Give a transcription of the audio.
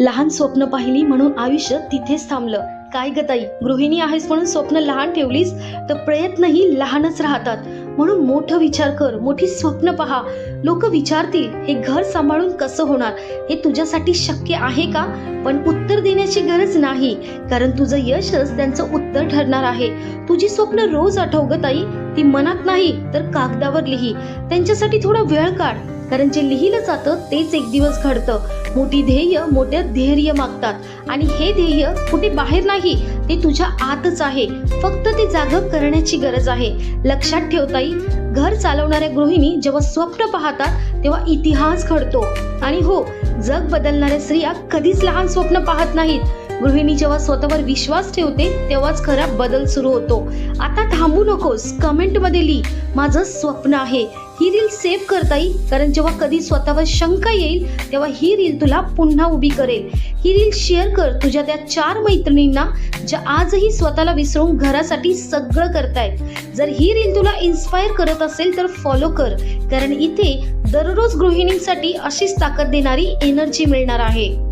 लहान स्वप्न पाहिली म्हणून आयुष्य तिथेच थांबलं. काय गताई ताई गृहिणी आहेस म्हणून स्वप्न लहान ठेवलीस? तर प्रयत्नही लहानच राहतात. म्हणून मोठं विचार कर मोठी स्वप्न पहा. लोक विचारतील हे घर सांभाळून कसं होणार? हे तुझ्यासाठी शक्य आहे का? पण उत्तर देण्याची गरज नाही. कारण तुझं यशच त्यांचं उत्तर ठरणार आहे. तुझी स्वप्न रोज आठव ग ताई. ती मनात नाही तर कागदावर लिही. त्यांच्यासाठी थोडा वेळ काढ. कारण जे लिहिलं जातं तेच एक दिवस घडतं. मोठी ध्येय मोठ्या धैर्य मागतात. आणि हे ध्येय कुठे बाहेर नाही ते तुझ्या आतच आहे. फक्त ते जाग करण्याची गरज आहे. लक्षात ठेवताई घर चालवणाऱ्या गृहिणी जेव्हा स्वप्न पाहतात तेव्हा इतिहास घडतो. आणि हो जग बदलणाऱ्या स्त्रिया कधीच लहान स्वप्न पाहत नाहीत. गृहिणी जेव्हा स्वतःवर विश्वास ठेवते तेव्हाच खरा बदल सुरू होतो. आता थांबू नकोस. कमेंटमध्ये लिही माझं स्वप्न आहे. ही रील सेव्ह करता येईल कारण जेव्हा कधी स्वतःवर शंका येईल तेव्हा ही रील तुला पुन्हा उभी करेल. ही रील शेअर कर तुझ्या त्या चार मैत्रिणींना ज्या आजही स्वतःला विसरून घरासाठी सगळं करतायत. जर ही रील तुला इन्स्पायर करत असेल तर फॉलो कर. कारण इथे दररोज गृहिणींसाठी अशीच ताकद देणारी एनर्जी मिळणार आहे.